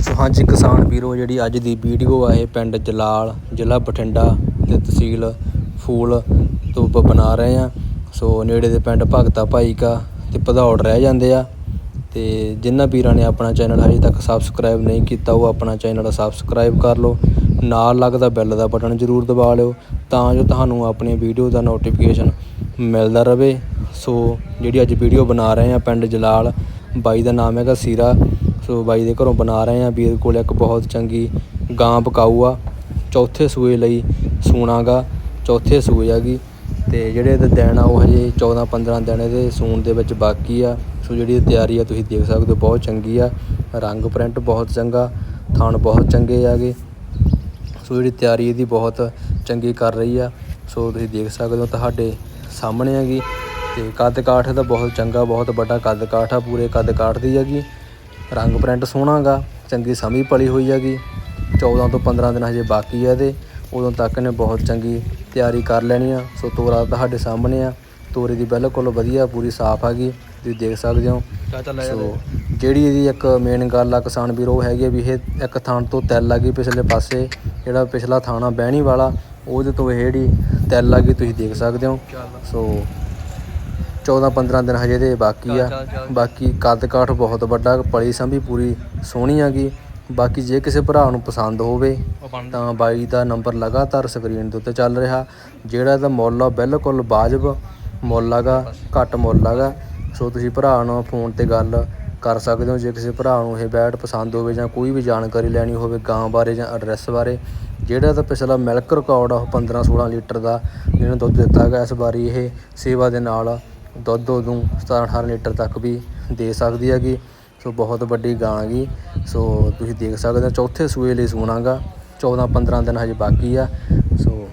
ਸੋ ਹਾਂਜੀ, ਕਿਸਾਨ ਵੀਰੋ, ਜਿਹੜੀ ਅੱਜ ਦੀ ਵੀਡੀਓ ਆ, ਇਹ ਪਿੰਡ ਜਲਾਲ, ਜ਼ਿਲ੍ਹਾ ਬਠਿੰਡਾ ਤੇ ਤਹਿਸੀਲ ਫੂਲ ਤੋਂ ਬਣਾ ਰਹੇ ਆ। ਸੋ ਨੇੜੇ ਦੇ ਪਿੰਡ ਭਗਤਾ ਭਾਈ ਕਾ ਤੇ ਭਦੌੜ ਰਹਿ ਜਾਂਦੇ ਆ। ਤੇ ਜਿਨ੍ਹਾਂ ਵੀਰਾਂ ਨੇ ਆਪਣਾ ਚੈਨਲ ਹਜੇ ਤੱਕ ਸਬਸਕ੍ਰਾਈਬ ਨਹੀਂ ਕੀਤਾ, ਉਹ ਆਪਣਾ ਚੈਨਲ ਸਬਸਕ੍ਰਾਈਬ ਕਰ ਲਓ। ਨਾਲ ਲੱਗਦਾ ਬੈਲ ਦਾ ਬਟਨ ਜ਼ਰੂਰ ਦਬਾ ਲਿਓ, ਤਾਂ ਜੋ ਤੁਹਾਨੂੰ ਆਪਣੀ ਵੀਡੀਓ ਦਾ ਨੋਟੀਫਿਕੇਸ਼ਨ ਮਿਲਦਾ ਰਵੇ ਸੋ ਜਿਹੜੀ ਅੱਜ ਵੀਡੀਓ ਬਣਾ ਰਹੇ ਆ ਪਿੰਡ ਜਲਾਲ, ਬਾਈ ਦਾ ਨਾਮ ਹੈਗਾ ਸੀਰਾ। ਸੋ ਬਾਈ ਦੇ ਘਰੋਂ ਬਣਾ ਰਹੇ ਆ ਵੀਰ ਕੋਲ ਇੱਕ ਬਹੁਤ ਚੰਗੀ ਗਾਂ ਬਕਾਊ ਆ ਚੌਥੇ ਸੂਏ ਲਈ ਸੂਣਾਗਾ। ਚੌਥੇ ਸੂਏ ਹੈਗੀ। ਤੇ ਜਿਹੜੇ ਇਹਦੇ ਦਿਨ ਆ, ਉਹ ਹਜੇ 14 15 ਦਿਨ ਇਹਦੇ ਸੂਣ ਦੇ ਵਿੱਚ ਬਾਕੀ ਆ। ਸੋ ਜਿਹੜੀ ਤਿਆਰੀ ਆ, ਤੁਸੀਂ ਦੇਖ ਸਕਦੇ ਹੋ, ਬਹੁਤ ਚੰਗੀ ਆ। ਰੰਗ ਪ੍ਰਿੰਟ ਬਹੁਤ ਚੰਗਾ, ਥਾਣ ਬਹੁਤ ਚੰਗੇ ਆਗੇ ਸੋ ਜਿਹੜੀ ਤਿਆਰੀ ਇਹਦੀ ਬਹੁਤ ਚੰਗੀ ਕਰ ਰਹੀ ਆ। ਸੋ ਤੁਸੀਂ ਦੇਖ ਸਕਦੇ ਹੋ, ਤੁਹਾਡੇ ਸਾਹਮਣੇ ਹੈਗੀ। ਤੇ ਕੱਦ ਕਾਠ ਇਹਦਾ ਬਹੁਤ ਚੰਗਾ, ਬਹੁਤ ਵੱਡਾ ਕੱਦ ਕਾਠ ਆ, ਪੂਰੇ ਕੱਦ ਕਾਠ ਦੀ ਹੈਗੀ। ਰੰਗ ਪ੍ਰਿੰਟ ਸੋਹਣਾਗਾ ਚੰਗੀ ਸਮੀ ਪਲੀ ਹੋਈ ਹੈਗੀ। 14 ਤੋਂ 15 ਦਿਨ ਹਜੇ ਬਾਕੀ ਆ ਇਹਦੇ। ਉਦੋਂ ਤੱਕ ਨੇ ਬਹੁਤ ਚੰਗੀ ਤਿਆਰੀ ਕਰ ਲੈਣੀ ਆ। ਸੋ ਤੋਰਾ ਤੁਹਾਡੇ ਸਾਹਮਣੇ ਆ। ਤੋਰੇ ਦੀ ਬਿਲਕੁਲ ਵਧੀਆ ਪੂਰੀ ਸਾਫ਼ ਹੈਗੀ। ਤੁਸੀਂ ਦੇਖ ਸਕਦੇ ਹੋ। ਸੋ ਜਿਹੜੀ ਇਹਦੀ ਇੱਕ ਮੇਨ ਗੱਲ ਆ ਕਿਸਾਨ ਵੀਰੋ ਉਹ ਹੈਗੀ ਵੀ ਇਹ ਇੱਕ ਥਾਂ ਤੋਂ ਤਿਲ ਲੱਗੀ ਪਿਛਲੇ ਪਾਸੇ। ਜਿਹੜਾ ਪਿਛਲਾ ਥਾਣਾ ਬਹਿਣੀ ਵਾਲਾ ਉਹਦੇ ਤੋਂ ਇਹ ਜਿਹੜੀ ਤਿਲ ਲੱਗੀ ਤੁਸੀਂ ਦੇਖ ਸਕਦੇ ਹੋ। ਸੋ 14 15 ਦਿਨ ਹਜੇ ਦੇ ਬਾਕੀ ਆ। ਬਾਕੀ ਕੱਦ ਕਾਠ ਬਹੁਤ ਵੱਡਾ ਪਲੀ ਸੰਭੀ ਪੂਰੀ ਸੋਹਣੀ ਹੈਗੀ ਬਾਕੀ ਜੇ ਕਿਸੇ ਭਰਾ ਨੂੰ ਪਸੰਦ ਹੋਵੇ ਤਾਂ ਬਾਈ ਦਾ ਨੰਬਰ ਲਗਾਤਾਰ ਸਕਰੀਨ ਦੇ ਉੱਤੇ ਚੱਲ ਰਿਹਾ। ਜਿਹੜਾ ਇਹਦਾ ਮੁੱਲ ਆ ਬਿਲਕੁਲ ਵਾਜਬ ਮੁੱਲ ਹੈਗਾ ਘੱਟ ਮੁੱਲ ਹੈਗਾ ਸੋ ਤੁਸੀਂ ਭਰਾ ਨਾਲ ਫੋਨ ਤੇ ਗੱਲ ਕਰ ਸਕਦੇ ਹੋ। ਜੇ ਕਿਸੇ ਭਰਾ ਨੂੰ ਇਹ ਬੈਟ ਪਸੰਦ ਹੋਵੇ ਜਾਂ ਕੋਈ ਵੀ ਜਾਣਕਾਰੀ ਲੈਣੀ ਹੋਵੇ ਗਾਂ ਬਾਰੇ ਜਾਂ ਐਡਰੈਸ ਬਾਰੇ ਜਿਹੜਾ ਤਾਂ ਪਿਛਲਾ ਮਿਲਕ ਰਿਕਾਰਡ ਆ ਉਹ 15 16 ਲੀਟਰ ਦਾ ਜਿਹਨੇ ਦੁੱਧ ਦਿੱਤਾ ਹੈਗਾ ਇਸ ਵਾਰੀ ਇਹ ਸੇਵਾ ਦੇ ਨਾਲ ਦੁੱਧ ਉਦੋਂ 17 18 ਲੀਟਰ ਤੱਕ ਵੀ ਦੇ ਸਕਦੀ ਹੈਗੀ। ਸੋ ਬਹੁਤ ਵੱਡੀ ਗਾਂ ਹੈਗੀ। ਸੋ ਤੁਸੀਂ ਦੇਖ ਸਕਦੇ ਹੋ, ਚੌਥੇ ਸੂਏ ਲਈ ਸੂਣਾਗਾ 14 15 ਦਿਨ ਹਜੇ ਬਾਕੀ ਆ। ਸੋ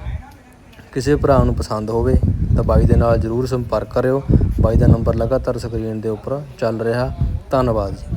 ਕਿਸੇ ਭਰਾ ਨੂੰ ਪਸੰਦ ਹੋਵੇ ਤਾਂ ਬਾਈ ਦੇ ਨਾਲ ਜਰੂਰ ਸੰਪਰਕ ਕਰਿਓ। ਬਾਈ ਦਾ ਨੰਬਰ ਲਗਾਤਾਰ ਸਕਰੀਨ ਦੇ ਉੱਪਰ ਚੱਲ ਰਿਹਾ। ਧੰਨਵਾਦ ਜੀ।